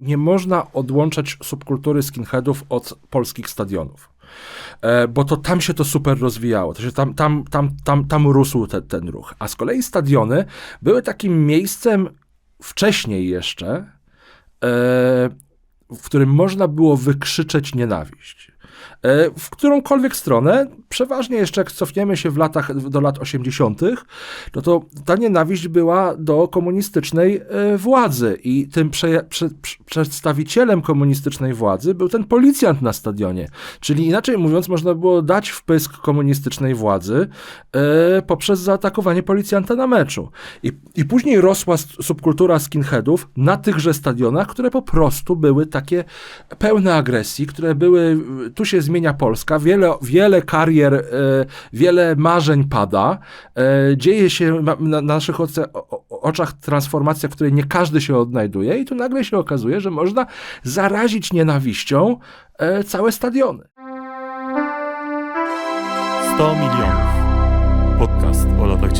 nie można odłączać subkultury skinheadów od polskich stadionów. E, bo to tam się to super rozwijało. To się tam, tam, tam, tam, tam rósł te, ten ruch. A z kolei stadiony były takim miejscem wcześniej jeszcze, e, w którym można było wykrzyczeć nienawiść. E, w którąkolwiek stronę, przeważnie jeszcze jak cofniemy się w latach, do lat 80., no to ta nienawiść była do komunistycznej e, władzy i tym prze, prze, prze, przedstawicielem komunistycznej władzy był ten policjant na stadionie. Czyli inaczej mówiąc, można było dać wpysk komunistycznej władzy e, poprzez zaatakowanie policjanta na meczu. I, I później rosła subkultura skinheadów na tychże stadionach, które po prostu były takie pełne agresji, które były, tu się zmienia Polska, wiele, wiele karier, e, wiele marzeń pada, e, dzieje się na, na naszych oczach transformacja, w której nie każdy się odnajduje i tu nagle się okazuje, że można zarazić nienawiścią e, całe stadiony. 100 milionów. Podcast o latach